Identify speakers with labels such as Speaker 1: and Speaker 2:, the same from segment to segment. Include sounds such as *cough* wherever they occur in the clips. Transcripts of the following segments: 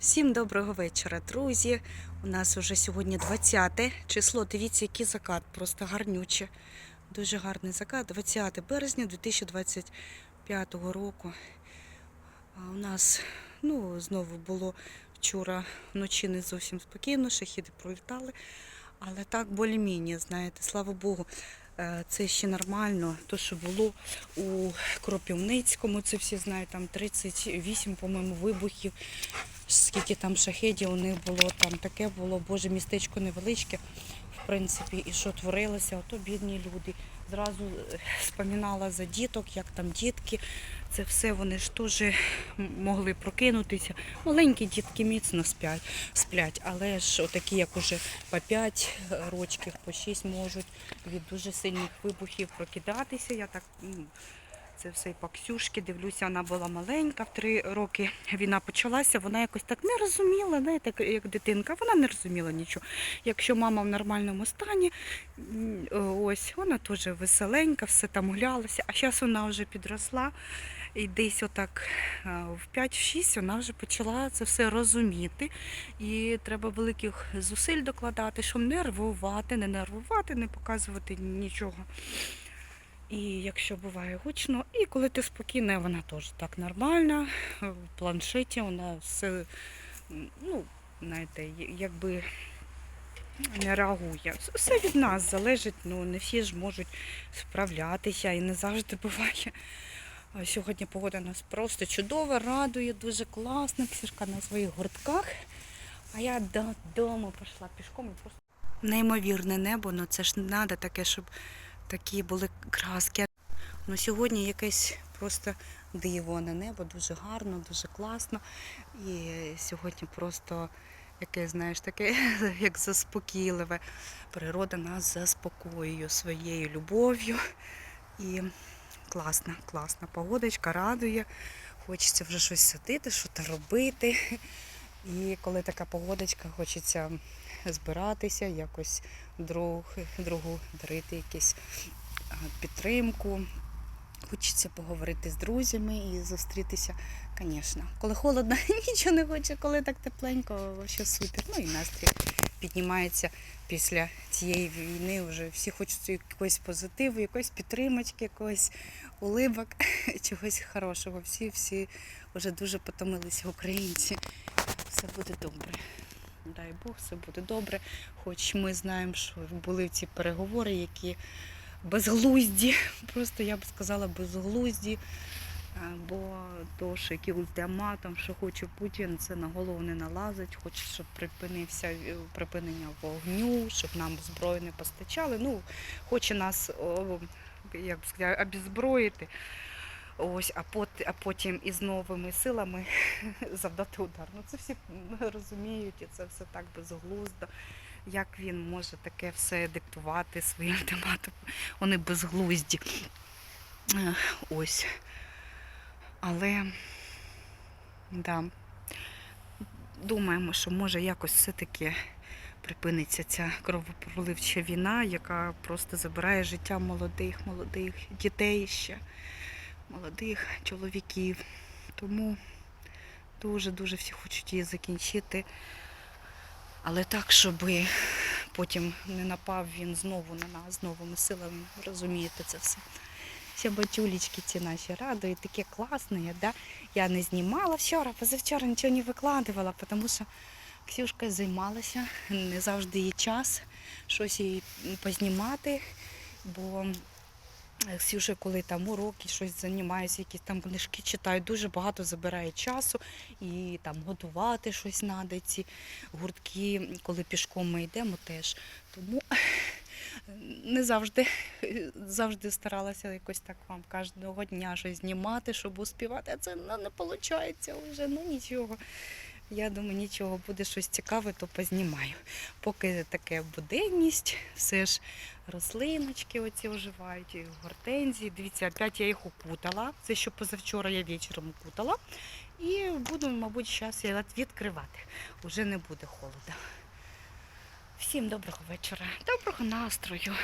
Speaker 1: Всім доброго вечора, друзі. У нас уже сьогодні 20 число. Дивіться, який закат, просто гарнюче. Дуже гарний закат. 20 березня 2025 року. А у нас ну, знову було вчора вночі не зовсім спокійно, шахіди пролітали. Але так більш-менш, знаєте, слава Богу, е, це ще нормально. То, що було у Кропівницькому, це всі знають, там 38, по-моєму, вибухів скільки там шахедів у них було, там таке було, боже, містечко невеличке, в принципі, і що творилося, ото бідні люди. Зразу е, споминала за діток, як там дітки, це все вони ж теж могли прокинутися. Маленькі дітки міцно сплять, сплять, але ж отакі, як уже по 5 рочків, по 6 можуть від дуже сильних вибухів прокидатися. Я так це все і по Ксюшки, дивлюся, вона була маленька, в три роки війна почалася, вона якось так не розуміла, знаєте, як- дитинка, вона не розуміла нічого. Якщо мама в нормальному стані, ось вона теж веселенька, все там гулялася, а зараз вона вже підросла. І десь отак е, в 5-6 вона вже почала це все розуміти. І треба великих зусиль докладати, щоб не нервувати, не нервувати, не показувати нічого. І якщо буває гучно, і коли ти спокійна, вона теж так нормальна. В планшеті вона все, ну, знаєте, якби не реагує. Все від нас залежить, ну не всі ж можуть справлятися і не завжди буває. Сьогодні погода нас просто чудова, радує, дуже класно. Ксюшка на своїх гуртках. А я додому пішла пішком і просто неймовірне небо, ну це ж треба таке, щоб такі були краски. Ну, сьогодні якесь просто диво на небо, дуже гарно, дуже класно. І сьогодні просто яке, знаєш, таке, *laughs* як заспокійливе. Природа нас заспокоює своєю любов'ю. І класна, класна погодочка, радує. Хочеться вже щось садити, щось робити. І коли така погодочка, хочеться збиратися, якось друг, другу дарити якісь підтримку. Хочеться поговорити з друзями і зустрітися, звісно. Коли холодно, *laughs* нічого не хоче, коли так тепленько, ще супер. Ну і настрій піднімається після цієї війни. Вже всі хочуть якогось позитиву, якоїсь підтримочки, якогось улибок, *laughs* чогось хорошого. Всі, всі вже дуже потомилися українці. Все буде добре. Дай Бог, все буде добре. Хоч ми знаємо, що були ці переговори, які безглузді, *laughs* просто я б сказала безглузді. Бо то, що який ультиматум, що хоче Путін, це на голову не налазить, хоче, щоб припинився е, припинення вогню, щоб нам зброю не постачали. Ну, хоче нас, о, як би сказати, обезброїти. Ось, а, пот, а потім із новими силами *laughs* завдати удар. Ну це всі розуміють, і це все так безглуздо. Як він може таке все диктувати своїм *laughs* ультиматумом? Вони безглузді. Ось. Але да, думаємо, що може якось все-таки припиниться ця кровопроливча війна, яка просто забирає життя молодих, молодих дітей ще, молодих чоловіків. Тому дуже-дуже всі хочуть її закінчити. Але так, щоб потім не напав він знову на нас з новими силами. Розумієте це все. Ще батюлечки ці наші радують, таке класне, да? Я не знімала вчора, позавчора нічого не викладувала, тому що Ксюшка займалася, не завжди є час щось їй познімати, бо Ксюша, коли там уроки, щось займається, якісь там книжки читає, дуже багато забирає часу і там готувати щось треба, ці гуртки, коли пішком ми йдемо теж. Тому *laughs* не завжди, *laughs* завжди старалася якось так вам кожного дня щось знімати, щоб успівати, а це ну, не виходить вже, ну нічого. Я думаю, нічого, буде щось цікаве, то познімаю. Поки таке буденність, все ж рослиночки оці оживають, гортензії. Дивіться, опять я їх укутала. Це що позавчора я вечором укутала. І буду, мабуть, зараз я відкривати. Уже не буде холода. Всім доброго вечора, доброго настрою.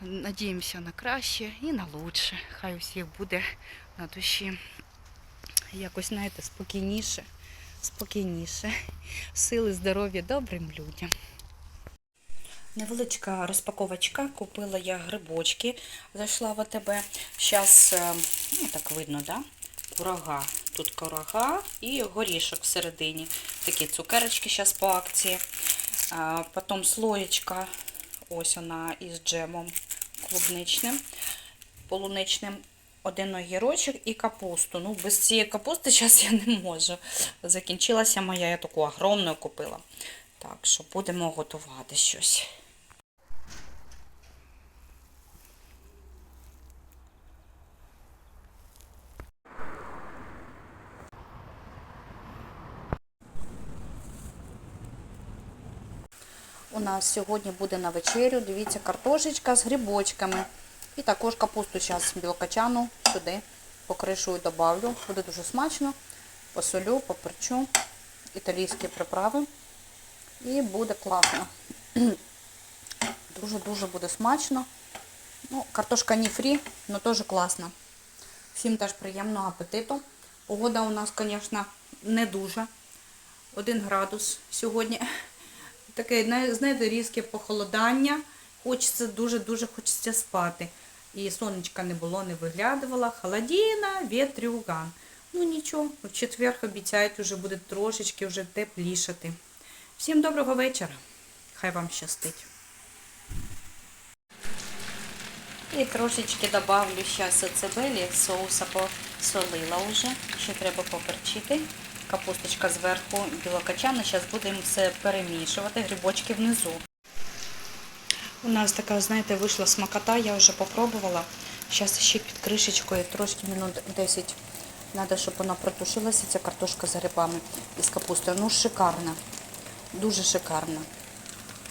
Speaker 1: Надіємося на краще і на лучше. Хай у всіх буде на душі якось, знаєте, спокійніше, спокійніше. Сили, здоров'я добрим людям. Невеличка розпаковочка. Купила я грибочки. Зайшла в АТБ. Зараз, ну так видно, да? Курага. Тут курага і горішок всередині. Такі цукерочки зараз по акції. Потім слоєчка. Ось вона із джемом клубничним, полуничним. Один огірочок і капусту. Ну, без цієї капусти *laughs* зараз я не можу. Закінчилася моя, я таку огромну купила. Так що будемо готувати щось. У нас сьогодні буде на вечерю, дивіться, картошечка з грибочками. І також капусту зараз білокачану сюди покришую, добавлю. Буде дуже смачно. Посолю, поперчу, італійські приправи. І буде класно. Дуже-дуже буде смачно. Ну, картошка не фрі, але теж класно. Всім теж приємного апетиту. Погода у нас, звісно, не дуже. Один градус сьогодні. Таке, знаєте, різке похолодання. Хочеться, дуже-дуже хочеться спати. І сонечка не було, не виглядувала. Холодіна, вітрюган. Ну нічого, в четвер обіцяють, вже буде трошечки вже теплішати. Всім доброго вечора. Хай вам щастить. І трошечки добавлю зараз цибелі, соуса посолила вже. Ще треба поперчити. Капусточка зверху білокачана. Зараз будемо все перемішувати, грибочки внизу. У нас така, знаєте, вийшла смакота, я вже попробувала. Зараз ще під кришечкою трошки минут 10. Треба, щоб вона протушилася, ця картошка з грибами і з капустою. Ну, шикарна. Дуже шикарна.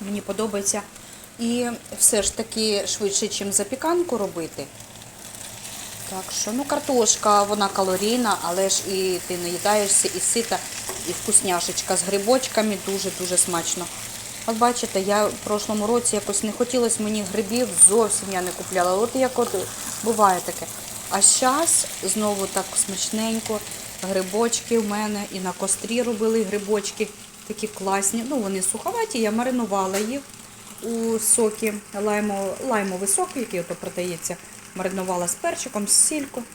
Speaker 1: Мені подобається. І все ж таки швидше, ніж запіканку робити. Так що, ну, картошка, вона калорійна, але ж і ти наїдаєшся, і сита, і вкусняшечка з грибочками дуже-дуже смачно. От бачите, я в прошлому році якось не хотілося мені грибів, зовсім я не купляла. От як от буває таке. А зараз знову так смачненько. Грибочки в мене і на кострі робили грибочки такі класні. Ну, вони суховаті, я маринувала їх у сокі, лаймо, лаймовий сок, який ото продається. Маринувала з перчиком, з сількою.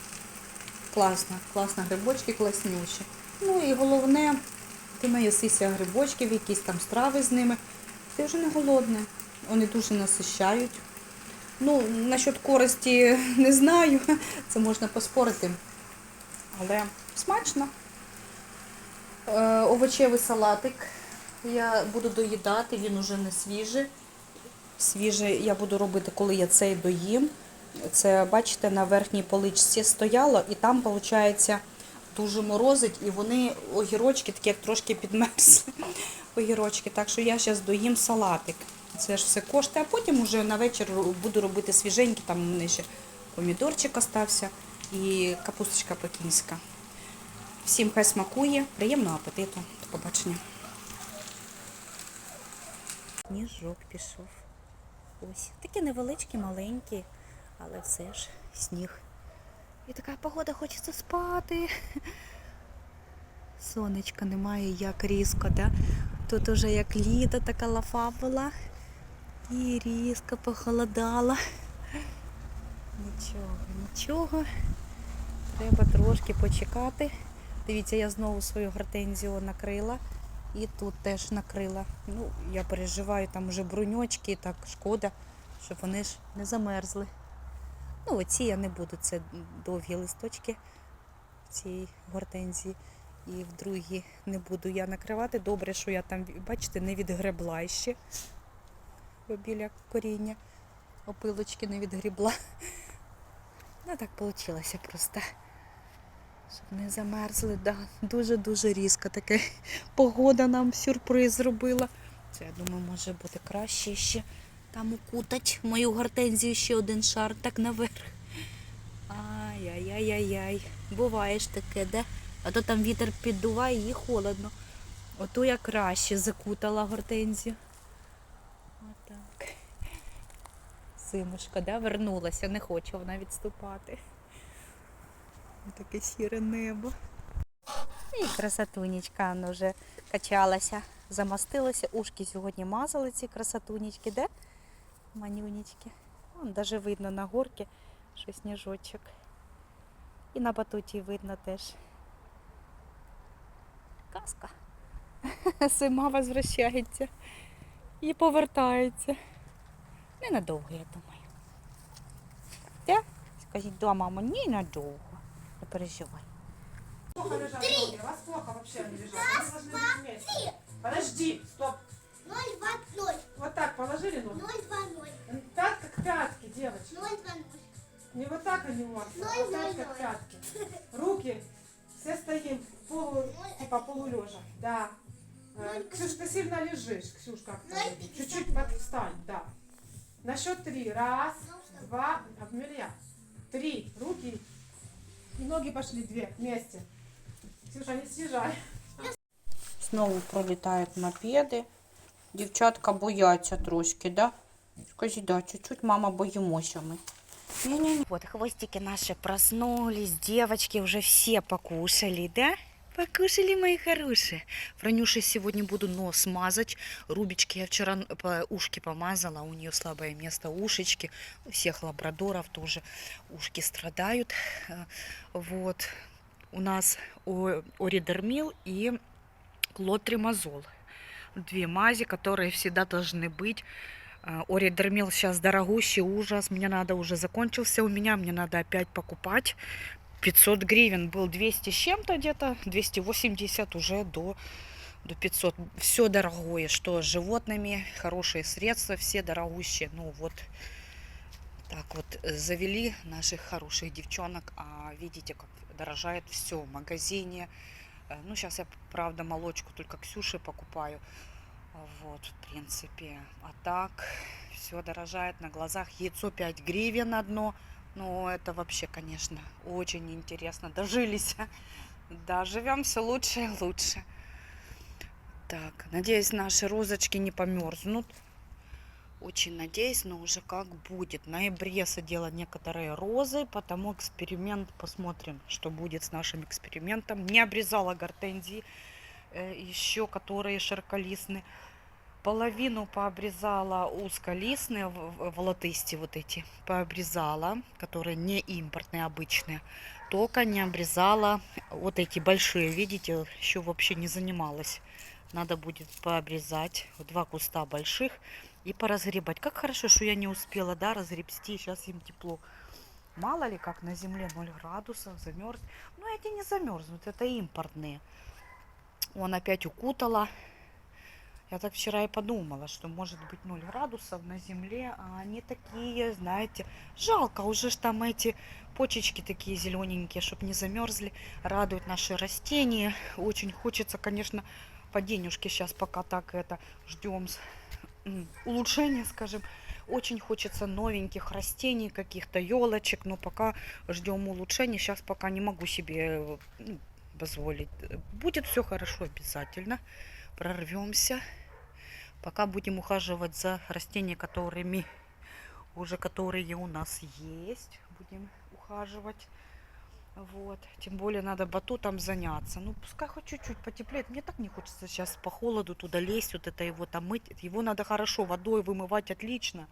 Speaker 1: Класно, класно, грибочки класнючі. Ну і головне, ти наїсися грибочків, якісь там страви з ними. Ти вже не голодний. Вони дуже насищають. Ну, насчет користі *laughs* не знаю, це можна поспорити. Але смачно. Е, овочевий салатик я буду доїдати, він уже не свіжий. Свіжий я буду робити, коли я цей доїм. Це, бачите, на верхній поличці стояло, і там, виходить, дуже морозить, і вони огірочки такі як трошки підмерзли. *laughs* Огірочки. Так що я зараз доїм салатик. Це ж все коштує, а потім вже на вечір буду робити свіженькі, там у мене ще помідорчик остався і капусточка пекінська. Всім хай смакує, приємного апетиту. До побачення. Сніжок пішов. Ось. Такі невеличкі, маленькі, але все ж сніг. І така погода хочеться спати. *laughs* Сонечка немає, як різко, да? Тут уже як літо така лафа була. І різко похолодала. Нічого, нічого. Треба трошки почекати. Дивіться, я знову свою гортензію накрила. І тут теж накрила. Ну, я переживаю, там вже бруньочки, так шкода, щоб вони ж не замерзли. Ну, оці я не буду, це довгі листочки цієї гортензії. І в другій не буду я накривати. Добре, що я там, бачите, не відгребла ще біля коріння. Опилочки не відгрібла. *laughs* Ну так вийшло просто. Щоб не замерзли, да. Дуже-дуже різко таке *laughs* погода нам сюрприз зробила. Це, я думаю, може бути краще ще там укутать мою гортензію ще один шар, так наверх. Ай-яй-яй-яй-яй. Буває ж таке, де? А то там вітер піддуває і холодно. Ото я краще закутала гортензію. Отак. Симушка, да, вернулася, не хоче вона відступати. Таке сіре небо. І Красотунечка, вона вже качалася, замастилася. Ушки сьогодні мазали ці красотунечки, де? Манюнечки. Вон даже видно на горці, що сніжочок. І на батуті видно теж. Казка. *laughs* Зима возвращається і повертається. Ненадовго, я думаю. Де? Скажіть, да, мама, ненадовго. Не переживай.
Speaker 2: У вас плохо вообще лежат. Подожди, стоп.
Speaker 3: 0, 2, 0.
Speaker 2: Вот так положили ноги.
Speaker 3: 0, 2, 0.
Speaker 2: Так, как пятки, девочки.
Speaker 3: 0, 2, 0.
Speaker 2: Не вот так они могут,
Speaker 3: Ну,
Speaker 2: а вот
Speaker 3: ну,
Speaker 2: так,
Speaker 3: ну.
Speaker 2: как пятки. Руки. Все стоим полу, типа полулежа. Да. Э, Ксюш, ты сильно лежишь.
Speaker 3: Ну, и пятьдесят.
Speaker 2: Чуть-чуть подвстань, да. На счет три. Раз, два, обмеря. Три. Руки. И ноги пошли две вместе. Ксюша, не съезжай.
Speaker 1: Знову пролітають мопеди Дівчатка бояться трошки, да? Скажіть, да, чуть-чуть, мама, боїмося ми. Не-не-не. Вот хвостики наши проснулись, девочки уже все покушали, да? Покушали, мои хорошие. Франюше сегодня буду нос мазать. Рубички я вчера н- по ушки помазала, у нее слабое место ушечки. У всех лабрадоров тоже ушки страдают. Э, Вот. У нас о- оридермил и клотримазол. Две мази, которые всегда должны быть. А, Оридермил сейчас дорогущий, ужас. Мне надо уже закончился у меня, мне надо опять покупать. 500 гривен был 200 с чем-то где-то, 280 уже до, до 500. Все дорогое, что с животными, хорошие средства, все дорогущие. Ну вот, так вот э, завели наших хороших девчонок, а видите, как дорожает все в магазине. Э, Ну, сейчас я, правда, молочку только Ксюше покупаю. А Вот, в принципе. А так, все дорожает на глазах. Яйцо 5 гривен одно. Ну, это вообще, конечно, очень интересно. Дожились. *laughs* Да, живем все лучше и лучше. Так, надеюсь, наши розочки не померзнут. Очень надеюсь, но уже как будет. В ноябре садила некоторые розы, потому эксперимент посмотрим, что будет с нашим экспериментом. Не обрезала гортензии, э, еще которые широколистные. Половину пообрезала узколистные, в- вот эти, пообрезала, которые не импортные, обычные. Только не обрезала вот эти большие, видите, еще вообще не занималась. Надо будет пообрезать два куста больших и поразгребать. Как хорошо, что я не успела, да, разгребсти, сейчас им тепло. Мало ли, как на земле 0 градусов, замерз. Ну, эти не замерзнут, это импортные. Он опять укутала. Я так вчера и подумала, что может быть 0 градусов на земле, а они такие, знаете, жалко, уже ж там эти почечки такие зелененькие, чтобы не замерзли, радуют наши растения. Очень хочется, конечно, по денежке сейчас пока так это ждем улучшения, скажем. Очень хочется новеньких растений, каких-то елочек, но пока ждем улучшений. Сейчас пока не могу себе э, ну, позволить. Будет все хорошо обязательно. Прорвемся. Пока будем ухаживать за растениями, которыми уже которые у нас есть. Будем ухаживать. Вот. Тем более надо батутом заняться. Ну, пускай хоть чуть-чуть потеплеет. Мне так не хочется сейчас по холоду туда лезть, вот это его там мыть. Его надо хорошо водой вымывать отлично.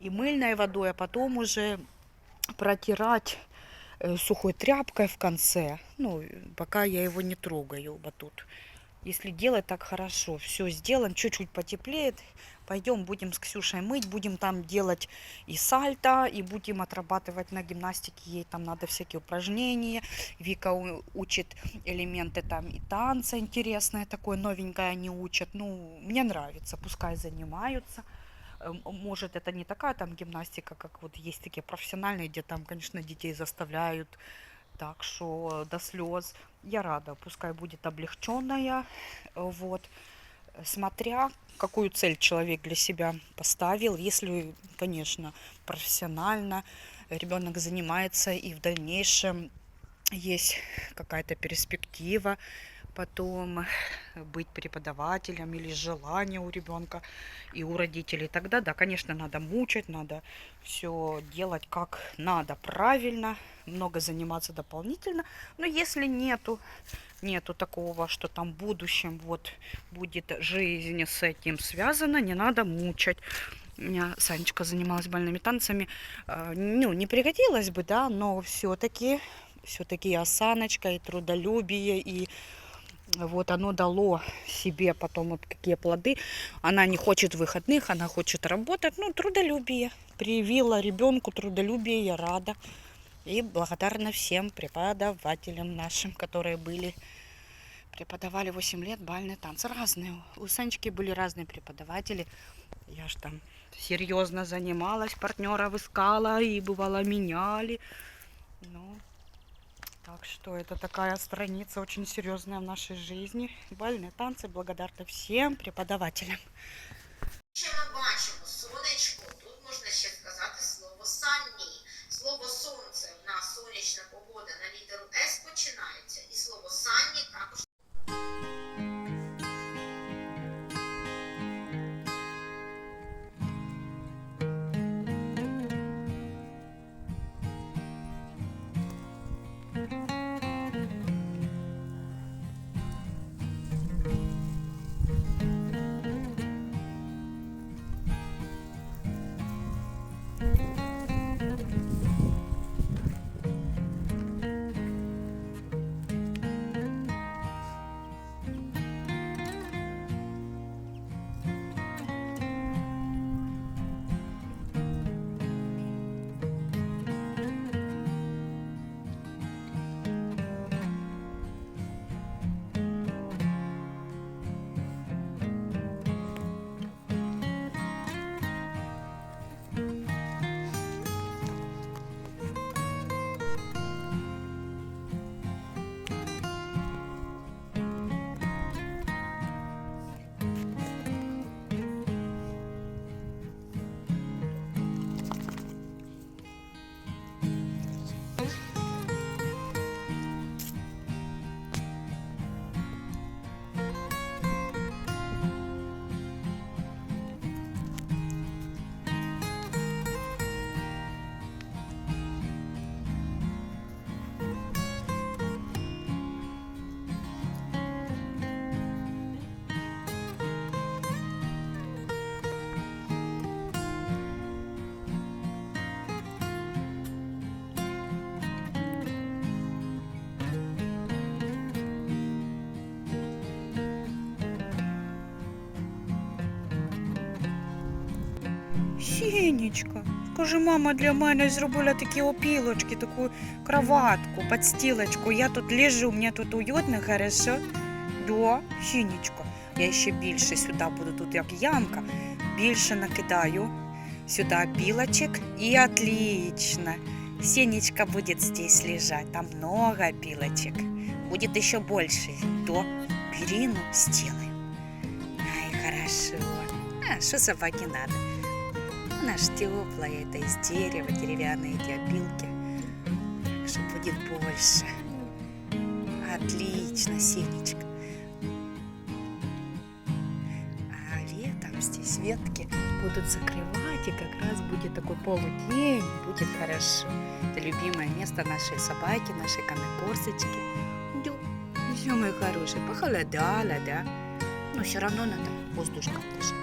Speaker 1: И мыльной водой, а потом уже протирать э, сухой тряпкой в конце. Ну, пока я его не трогаю, батут. Если делать так хорошо, все сделаем, чуть-чуть потеплеет, пойдем будем с Ксюшей мыть, будем там делать и сальто, и будем отрабатывать на гимнастике, ей там надо всякие упражнения. Вика учит элементы там и танца интересное такое, новенькое они учат. Ну, мне нравится, пускай занимаются. Э, м- Может, это не такая там гимнастика, как вот есть такие профессиональные, где там, конечно, детей заставляют так что до слез. Я рада, пускай будет облегченная. Вот. Смотря какую цель человек для себя поставил. Если, конечно, профессионально ребенок занимается и в дальнейшем есть какая-то перспектива потом быть преподавателем или желание у ребенка и у родителей, тогда да, конечно, надо мучать, надо все делать как надо, правильно, много заниматься дополнительно. Но если нету, нету такого, что там в будущем вот будет жизнь с этим связана, не надо мучать. Меня Санечка занималась бальными танцами, э, ну, не пригодилось бы, да, но все-таки все-таки осаночка, и трудолюбие, и вот оно дало себе потом вот какие плоды. Она не хочет выходных, она хочет работать. Ну, трудолюбие. Привила ребенку трудолюбие, я рада. И благодарна всем преподавателям нашим, которые были, преподавали 8 лет бальные танцы. Разные. У Санечки были разные преподаватели. Я ж там серьезно занималась, партнеров искала и бывало меняли. Ну, так что это такая страница очень серьезная в нашей жизни. Бальные танцы благодарны всем преподавателям.
Speaker 4: Що ми бачимо?
Speaker 1: Сінечка, скажи, мама для мене зробила такі опілочки, таку кроватку, подстілочку. Я тут лежу, мені тут уютно, хорошо. Да, Сінечка, я ще більше сюди буду, тут як ямка, більше накидаю сюда пилочек и отлично. Сенечка будет здесь лежать, там много пилочек. Будет еще больше, то перину сделаем. Ай, хорошо. А, что собаке надо? Она ж это из дерева, деревянные эти опилки. Так что будет больше. Отлично, Сенечка. А летом здесь ветки будут закрывать, и как раз будет такой полудень, будет хорошо. Это любимое место нашей собаки, нашей канакорсочки. Да, все, мои хорошие, похолодало, да? Но все равно надо воздушком дышать.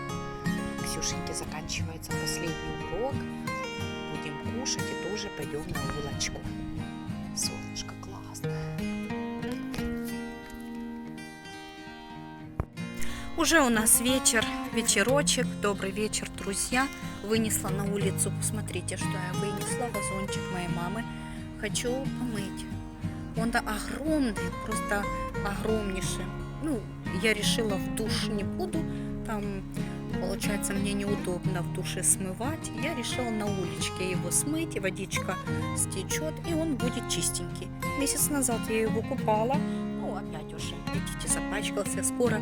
Speaker 1: Ксюшеньке заканчивается последний урок. Будем кушать и тоже пойдем на улочку. Солнышко классно. Уже у нас вечер, вечерочек. Добрый вечер, друзья. Вынесла на улицу, посмотрите, что я вынесла. Вазончик моей мамы. Хочу помыть. Он огромный, просто огромнейший. Ну, я решила в душ не буду. Там, получается, мне неудобно в душе смывать. Я решила на уличке его смыть, и водичка стечет, и он будет чистенький. Месяц назад я его купала. Ну, опять уже, видите, запачкался. Скоро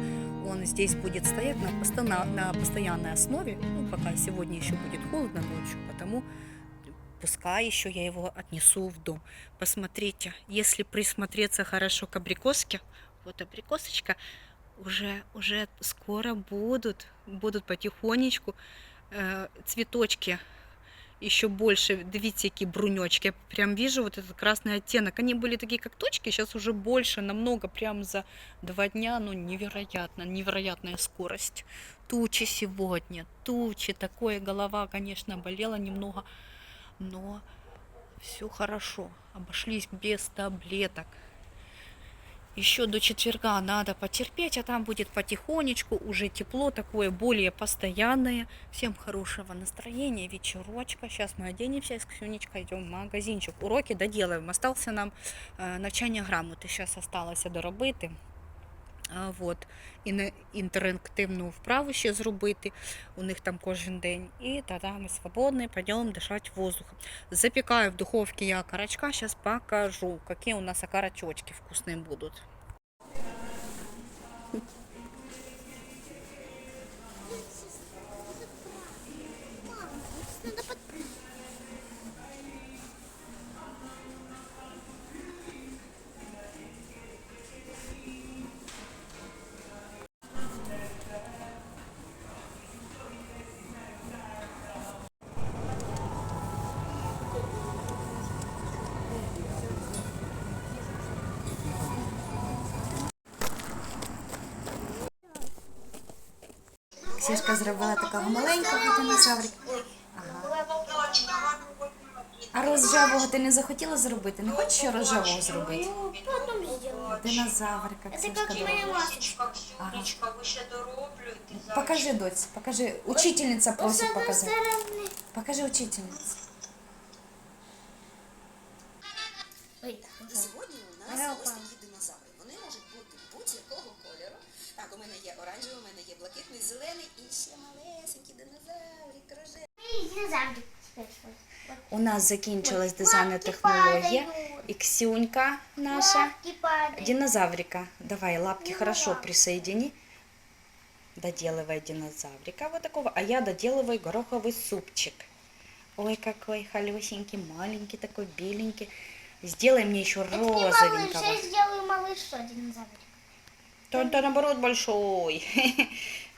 Speaker 1: он здесь будет стоять на, постоянно- на постоянной основе. Ну, пока сегодня еще будет холодно ночью, потому пускай еще я его отнесу в дом. Посмотрите, если присмотреться хорошо к абрикоске, Вот абрикосочка уже, уже скоро будут, будут потихонечку э, цветочки еще больше. Дивіться, які брунечки. Я прям вижу вот этот красный оттенок. Они были такие, как точки, сейчас уже больше, намного, прям за два дня. Ну, невероятно, невероятная скорость. Тучи сегодня, тучи. Такое голова, конечно, болела немного, но все хорошо. Обошлись без таблеток. Еще до четверга надо потерпеть, а там будет потихонечку, уже тепло такое, более постоянное. Всем хорошего настроения, вечерочка. Сейчас мы оденемся с Ксюнечкой идем в магазинчик. Уроки доделаем. Остался нам э, навчання грамоти. Сейчас осталось доробити. А, Вот. І на інтерактивну вправу ще зробити. У них там кожен день. І тоді ми свободні, пойдемо дишати воздухом. Запікаю в духовці я окорочка. зараз покажу, какие у нас окорочочки вкусные будут.
Speaker 5: Ксюшка зробила такого маленького динозаврика. А розжавого ти не захотіла зробити? Не хочеш ще розжавого зробити?
Speaker 3: Ну.
Speaker 5: Динозаврика, Ксюшка.
Speaker 4: Ви ще дороблюєте.
Speaker 5: Покажи, доць, покажи. Учительниця просить показати. Покажи учительниці.
Speaker 3: Ой,
Speaker 6: сьогодні у нас зелений і ще малесенький динозаврик, рожевий.
Speaker 3: динозаврик. спрашивают.
Speaker 5: У нас закінчилась дизайнер
Speaker 3: Лапки
Speaker 5: технологія.
Speaker 3: падают.
Speaker 5: І Ксюнька наша.
Speaker 3: Лапки падают.
Speaker 5: Динозаврика. Давай лапки
Speaker 3: Ну,
Speaker 5: хорошо
Speaker 3: лапки.
Speaker 5: присоедини. Доделывай динозаврика вот такого, а я доделываю гороховый супчик. Ой, какой холесенький, маленький такой, беленький. Сделай мне еще
Speaker 3: Это не малыш,
Speaker 5: розовенького.
Speaker 3: я сделаю малыш, что динозаврик.
Speaker 5: То, то наоборот большой. *laughs*